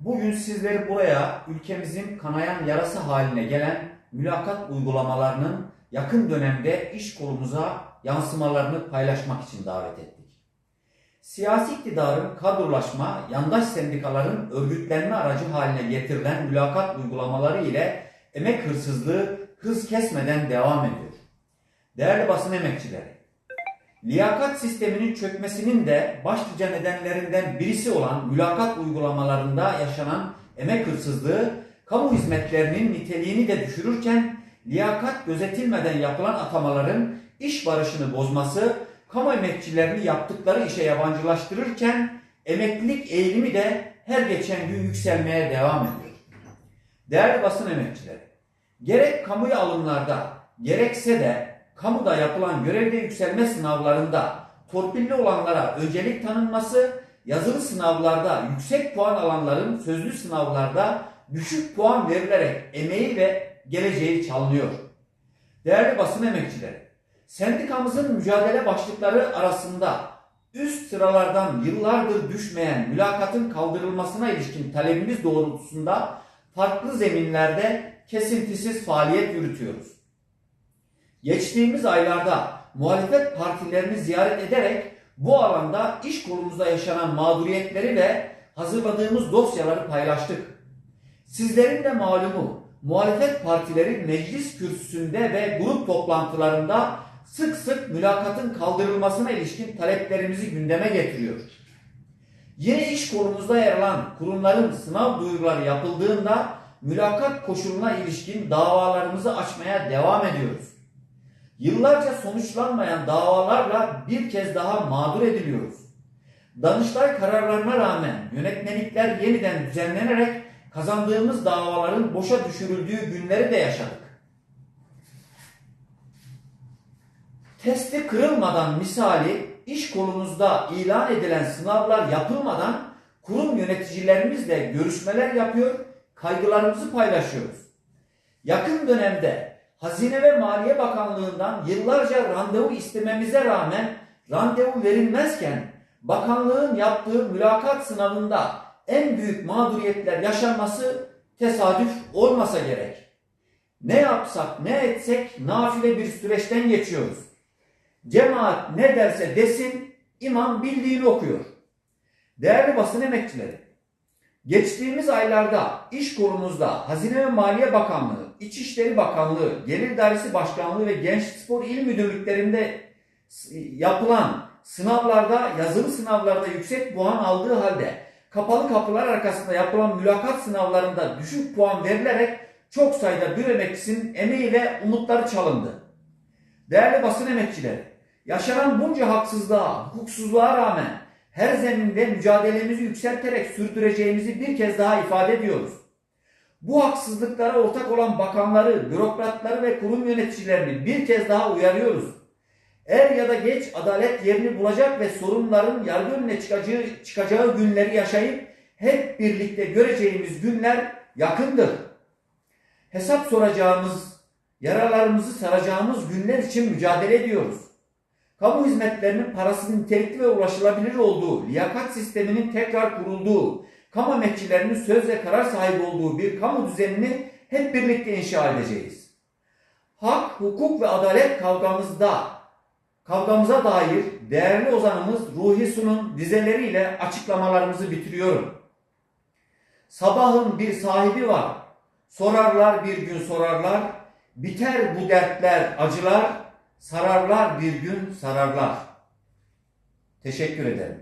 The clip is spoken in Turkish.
Bugün sizleri buraya ülkemizin kanayan yarası haline gelen mülakat uygulamalarının yakın dönemde iş kolumuza yansımalarını paylaşmak için davet ettik. Siyasi iktidarın kadrolaşma, yandaş sendikaların örgütlenme aracı haline getirilen mülakat uygulamaları ile emek hırsızlığı hız kesmeden devam ediyor. Değerli basın emekçileri, liyakat sisteminin çökmesinin de başlıca nedenlerinden birisi olan mülakat uygulamalarında yaşanan emek hırsızlığı, kamu hizmetlerinin niteliğini de düşürürken liyakat gözetilmeden yapılan atamaların iş barışını bozması, kamu emekçilerini yaptıkları işe yabancılaştırırken emeklilik eğilimi de her geçen gün yükselmeye devam ediyor. Değerli basın emekçileri, gerek kamuya alımlarda gerekse de kamuda yapılan görevde yükselme sınavlarında torpilli olanlara öncelik tanınması, yazılı sınavlarda yüksek puan alanların sözlü sınavlarda düşük puan verilerek emeği ve geleceği çalınıyor. Değerli basın emekçileri, sendikamızın mücadele başlıkları arasında üst sıralardan yıllardır düşmeyen mülakatın kaldırılmasına ilişkin talebimiz doğrultusunda farklı zeminlerde kesintisiz faaliyet yürütüyoruz. Geçtiğimiz aylarda muhalefet partilerini ziyaret ederek bu alanda iş kolumuzda yaşanan mağduriyetleri ve hazırladığımız dosyaları paylaştık. Sizlerin de malumu muhalefet partileri meclis kürsüsünde ve grup toplantılarında sık sık mülakatın kaldırılmasına ilişkin taleplerimizi gündeme getiriyor. Yine iş kolumuzda yer alan kurumların sınav duyuruları yapıldığında mülakat koşuluna ilişkin davalarımızı açmaya devam ediyoruz. Yıllarca sonuçlanmayan davalarla bir kez daha mağdur ediliyoruz. Danıştay kararlarına rağmen yönetmelikler yeniden düzenlenerek kazandığımız davaların boşa düşürüldüğü günleri de yaşadık. Testi kırılmadan misali iş kolumuzda ilan edilen sınavlar yapılmadan kurum yöneticilerimizle görüşmeler yapıyor, kaygılarımızı paylaşıyoruz. Yakın dönemde Hazine ve Maliye Bakanlığı'ndan yıllarca randevu istememize rağmen randevu verilmezken bakanlığın yaptığı mülakat sınavında en büyük mağduriyetler yaşanması tesadüf olmasa gerek. Ne yapsak ne etsek nafile bir süreçten geçiyoruz. Cemaat ne derse desin imam bildiğini okuyor. Değerli basın emekçileri, geçtiğimiz aylarda iş kolumuzda Hazine ve Maliye Bakanlığı, İçişleri Bakanlığı, Gelir Dairesi Başkanlığı ve Gençlik Spor İl Müdürlüklerinde yapılan sınavlarda, yazılı sınavlarda yüksek puan aldığı halde kapalı kapılar arkasında yapılan mülakat sınavlarında düşük puan verilerek çok sayıda bir emekçisinin emeği ve umutları çalındı. Değerli basın emekçileri, yaşanan bunca haksızlığa, hukuksuzluğa rağmen her zeminde mücadelemizi yükselterek sürdüreceğimizi bir kez daha ifade ediyoruz. Bu haksızlıklara ortak olan bakanları, bürokratları ve kurum yöneticilerini bir kez daha uyarıyoruz. Er ya da geç adalet yerini bulacak ve sorunların yargı önüne çıkacağı, çıkacağı günleri yaşayıp hep birlikte göreceğimiz günler yakındır. Hesap soracağımız, yaralarımızı saracağımız günler için mücadele ediyoruz. Kamu hizmetlerinin parasının nitelikli ve ulaşılabilir olduğu, liyakat sisteminin tekrar kurulduğu, kamu emekçilerinin söz ve karar sahibi olduğu bir kamu düzenini hep birlikte inşa edeceğiz. Hak, hukuk ve adalet kavgamızda, kavgamıza dair değerli ozanımız Ruhi Su'nun dizeleriyle açıklamalarımızı bitiriyorum. Sabahın bir sahibi var, sorarlar bir gün sorarlar, biter bu dertler, acılar, sararlar bir gün sararlar. Teşekkür ederim.